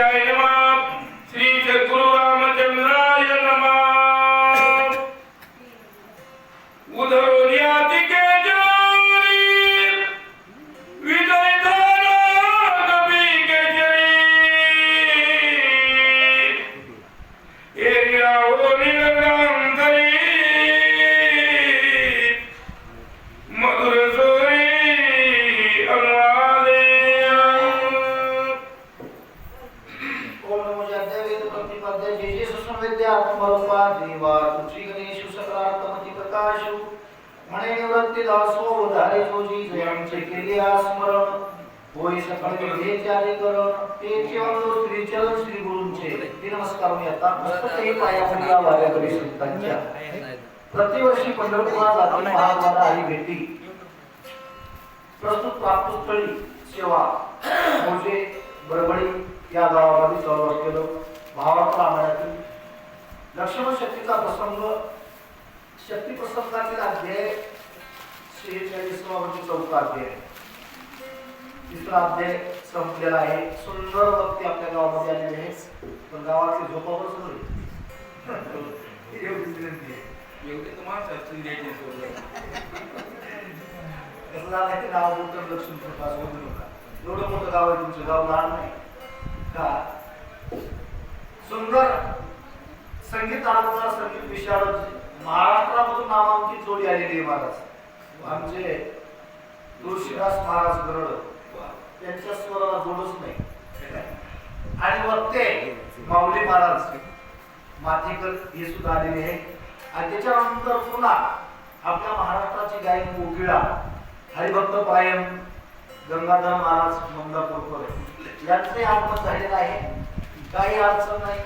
যায় प्रकाशु। म्हणे निवृत्ती दासो उधारे जोजी जयांचे केले स्मरण होय सकळ हे चारी करण। ते केवळ श्री चरण श्री गुरूंचे। ते नमस्कार मी आता मस्तकही पायामध्ये या वाऱ्याकडे संतांच्या प्रतिवर्षी पंढरपुरात जाती महाद्वारा हरी भेटी। प्रस्तुत प्राप्तस्थळी सेवा मोजे बरबडी या गावामध्ये चालू असलेलं भावार्थ रामायणातील लक्ष्मण शक्तीचा प्रसंग शक्ती प्रसंगातील अध्याय शेहेचाळीसवा म्हणजे चौथा अध्याय. तिसरा अध्याय संपलेला आहे. सुंदर व्यक्ती आपल्या गावामध्ये आलेले आहे. पण गावातली झोपावर सगळी एवढीच विनंती आहे एवढे द्यायचे सोडलं कसं झालं की नाव बोलतं लक्ष्मी प्रकाश बोलू नका. एवढं मोठं गाव आहे तुमचं गाव लहान नाही. का? सुंदर. संगीत आनंददार संगीत विशारद महाराष्ट्रामधून नामांकित जोडी आलेली आहे महाराज. आमचे तुळशीदास महाराज गरड त्यांच्या स्वराला जोडच नाही. आणि वक्ते माऊली महाराज माथेकर हे सुद्धा आलेले आहे. आणि त्याच्यानंतर पुन्हा आपल्या महाराष्ट्राची गायक कोकिळा हरिभक्त पायन गंगाधर महाराज मंदापूरकर यांचे आगमन झालेलं आहे. काही अडचण नाही.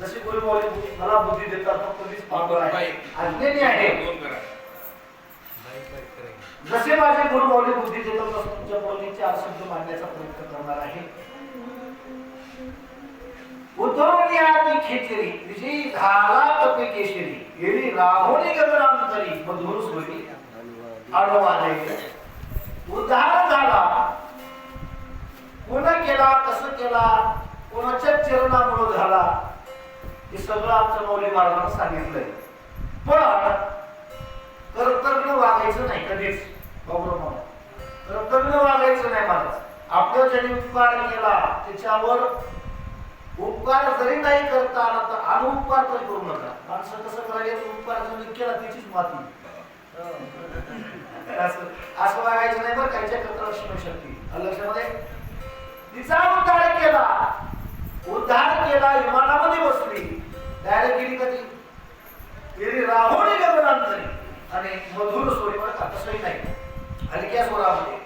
जशी गुरुमौली मला बुद्धी देतात फक्त मीच पाहतो आहे. अज्ञानी आहे जसे माझे गुरुमौली बुद्धी देतात तसं तुमच्या बोलणी चार शब्द मांडण्याचा प्रयत्न करणार आहे. उद्धवली आधी खेचरी विजयी झाला कपी केशरी एरी राहुनी गगनांतरी मधुर सोयी आडवाले उद्धार झाला. कोण केला कसं केला. कोणाच्या चरणामुळे झाला. हे सगळं आमच्या मौली महाराजांना सांगितलंय. पण कर्तव्य वागायचं नाही कधीच. हो बाबूराव कर्तव्य वागायचं नाही महाराज. आपलं ज्याने उपकार केला त्याच्यावर उपकार जरी नाही करता आला तर अनुपकार तर करू नका. माणसं कसं करायचं? उपकार जरी केला त्याचीच माती असं वागायचं नाही बरं कायच्या करता लक्ष्मी शक्ती. लक्षामध्ये तिचा उद्धार केला. उद्धार केला विमानामध्ये बसली. डायरेक्ट गेली कधी? गेली राहुणी गगनांतरी आणि मधुर स्वरूपात बरं नाही. हलक्या स्वरामध्ये.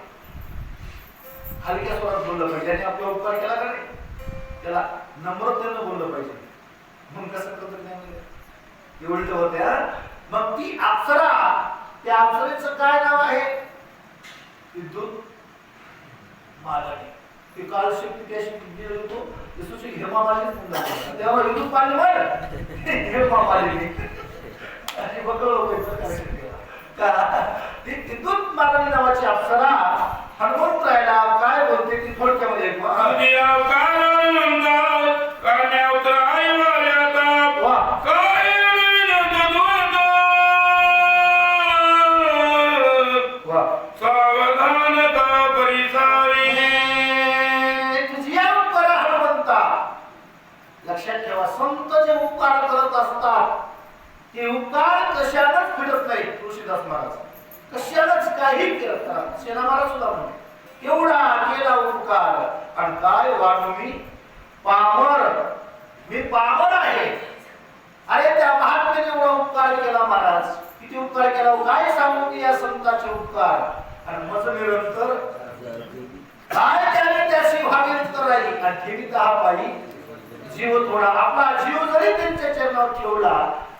हलक्या स्वरात बोललं पाहिजे. आणि आपला उपकार केला का नाही? त्याला नम्रतेनं बोललं पाहिजे. म्हणून कसं करतो एवढी तर होते मग ती अप्सरा त्या अप्सरेचं काय नाव आहे? विद्युत मालानी ती काल शक्ती त्या शक्ती गेलो होतो. येसूची हेमा मालिनी तेव्हा विद्युत पाहिलं बरं हेमा मालिनी आणि बघ का? ती विद्युत मालानी नावाची अप्सरा हनुमंतरायला काय बोलते ती थोडक्यामध्ये लक्षात ठेवा संत जे उपकार करत असतात ते उपकार कशालाच फिरत नाही तुळशीदास महाराज. कशालाच काही फिरत नाही सेना महाराज सुद्धा म्हणे एवढा केला उपकार आणि काय वाटू मी? पामर मी पामर आहे. अरे त्या महात्म्याने एवढा उपकार केला महाराज. किती उपकार केला? काय सांगू मी या संताचे उपकार? आणि मज निरंतर काय त्याने त्याशी व्हावी करावी आणि ठेवी हा पायी जीव थोडा आपला जीव जरी त्यांच्या चरणावर ठेवला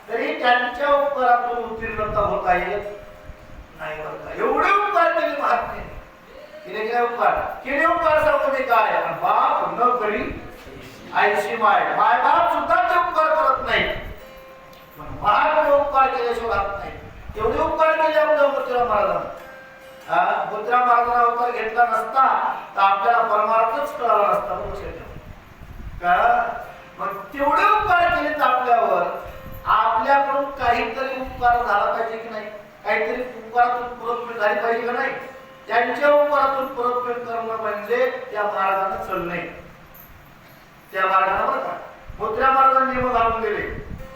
तरी त्यांच्या उपकारातून उत्तीर्णता होता येत नाही बरं का. एवढे उपकार केले महात्मे. केले काय उपकार? केले उपकार सांगते काय? बाप न करी आईशी माय. माय बाप सुद्धा ते उपकार करत नाही. पण महात्मे उपकार केल्याशिवाय राहत नाही. एवढे उपकार केले आपल्या पुत्रा महाराजांना. पुत्रा महाराजांना अवतार घेतला नसता तर आपल्याला परमार्थच कळाला नसता का? मग तेवढे उपकार केलेत आपल्यावर. आपल्याकडून काहीतरी उपकार झाला पाहिजे की नाही? काहीतरी उपकारातून परतफेड झाली पाहिजे का नाही? त्यांच्या उपकारातून परतफेड करणं म्हणजे त्या मार्गाने चलणे त्या मार्गाने बरं का मुद्रा मार्गाने नियम घालून दिले.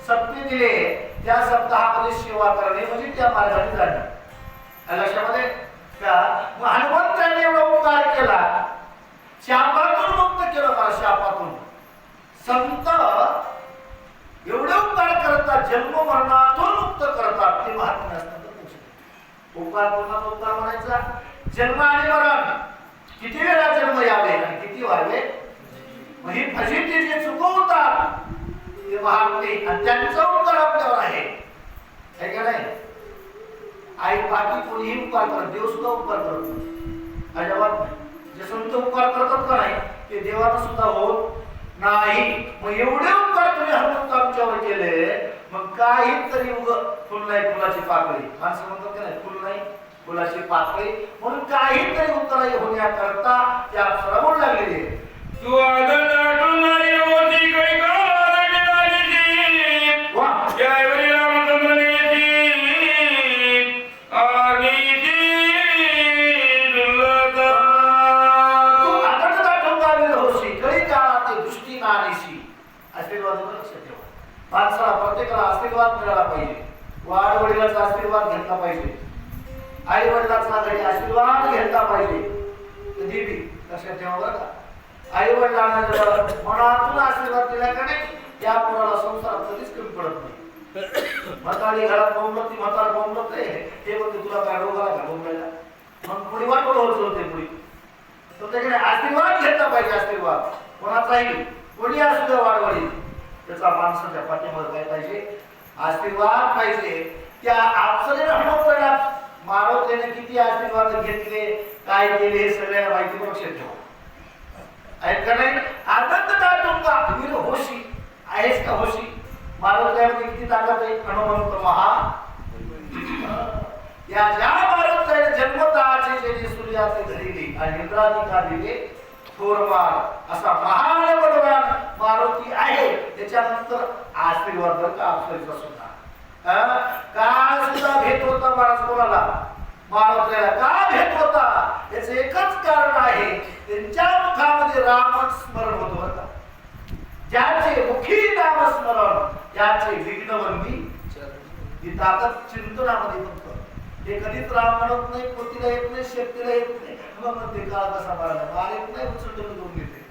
सप्ती दिले. त्या सप्ताहामध्ये सेवा करणे म्हणजे त्या मार्गाने जाणे. लक्षामध्ये का? मग हनुमंताने एवढा उपकार केला. श्याम मुक्त केलं मला शापातून संत एवढे उपकार करतात जन्म मरणातून मुक्त करतात ते महात्मा असतात. उपकार कोणाचा उपकार म्हणायचा जन्म आणि मरण किती वेळा जन्म यावे आणि किती व्हावे? मग ही फजिती जे चुकवतात ते महात्मे आणि त्यांचा उपकार आपल्यावर आहे. है का नाही? आई बाकी कोणीही उपकार करत देव सुद्धा उपकार करत नाही. अजिबात नाही. जे संत उपकार करतात का नाही ते देवाला सुद्धा होत नाही मग एवढे उपकार तुम्ही हनुमंत आमच्यावर केले? मग काहीतरी उग फुल नाही फुलाची पाकळी. माणसं म्हणतात की नाही फुल नाही फुलाची पाकळी. म्हणून काहीतरी उत्तर होण्याकरता त्या अप्सरा बोल लागलेली आहे घेतला पाहिजे. कधी लक्षात ठेवा बरं का. आई वडिलांना जर मनातून आशीर्वाद दिला का नाही त्या मुलाला संसारात कधीच कमी पडत नाही. म्हातारी घरात बोंबलत ती म्हातार बोंबलत आहे. ते म्हणते तुला काय रोग आला का बोंबलायला मग पुढे वाटवलं होत होते पुढे. तर त्याच्याने आशीर्वाद घेतला पाहिजे आशीर्वाद. कोणाचाही कोणी असू द्या वाढवडी त्याचा माणसाच्या पाठीमध्ये काय पाहिजे. आशीर्वाद पाहिजे. त्या आपसरे अप्सरेने मानव त्याने किती आशीर्वाद घेतले काय केले हे सगळ्याला माहिती लक्षात ठेवा. आहेत का नाही? आनंद तुमचा? वीर होशी आहेस का होशी? किती ताकद आहे? हनुमंत महा या ज्या भारत जन्मताचे जेणे सूर्याचे धरिले आणि इंद्राधिकार दिले थोरवार असा महान बलवान मारुती आहे. त्याच्यानंतर आशीर्वाद का? अप्सरेचा सुद्धा. हा? का महाराज कोणाला? मारुतीला. का भेट होता? याच एकच कारण आहे त्यांच्या मुखामध्ये राम स्मरण होत होता ज्याचे मुखी नामस्मरण याचे विघ्नवंती ही ताकद चिंतनामध्ये फक्त. हे कधीच राम म्हणत नाही पोतीला येत नाही शेतीला येत नाही. मग म्हणते काळ कसा मारला मार येत नाही उचलून दोन घेते.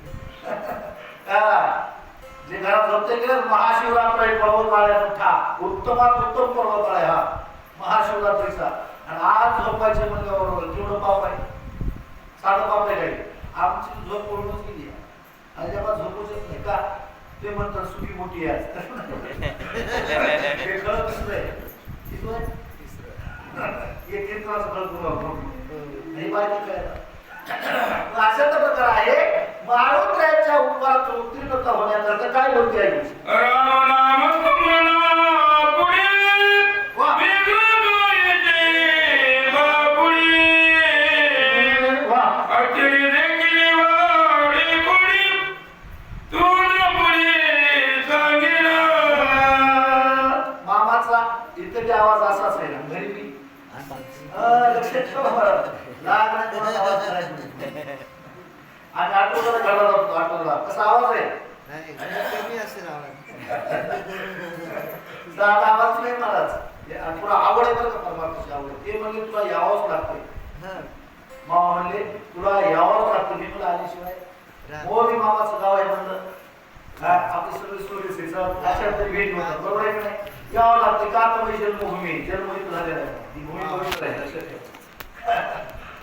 जे घरात होते की नाही, महाशिवरात्र आहे पर्वताळ्या मोठा. उत्तमात उत्तम पर्वत आहे हा. महाशिवरात्रीचा आणि आज झोपायचे म्हणल्यावर तेवढं पाप आहे साधं पाप आहे काही. आमची झोप पडूनच गेली आणि जेव्हा झोपूच येत नाही का ते म्हणतात सुखी मोठी आहे हे कळत नाही आहे? एक एक तास कळतो नाही बाकी काय. अशा प्रकार आहे मारुत्र्याच्या उपकारात उत्तीर्णता होण्याकरता काय बोलते आहे आवाज असाच आहे ना घरी अं, लक्षात ठेवा नाही. आणि आठवड्याला घाला जातो आठवड्याला. कसा आवाज आहे? कमी असेल आवाज. दादा आवाज नाही मलाच. हे तुला आवड आहे बरं का परमात्माची आवड ते म्हणले तुला यावंच लागते हा. मामा म्हणले तुला यावंच लागतं मी तुला आल्याशिवाय. हो मी मामाचं गाव आहे म्हणलं. आपली सगळी सोयी अशा तरी भेट होतात बरोबर आहे का नाही? यावं लागते का तर म्हणजे जन्मभूमी जन्म झालेला आहे भूमी पवित्र आहे लक्षात ठेवा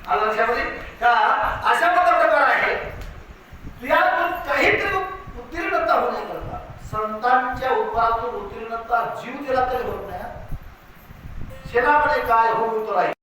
आलं लक्षामध्ये का अशा प्रकारचा प्रकार आहे यातून काहीतरी उत्तीर्णता होण्याकरता संतांच्या उपातून उत्तीर्णता जीव दिला तरी होत नाही शेणामध्ये काय हो उतराई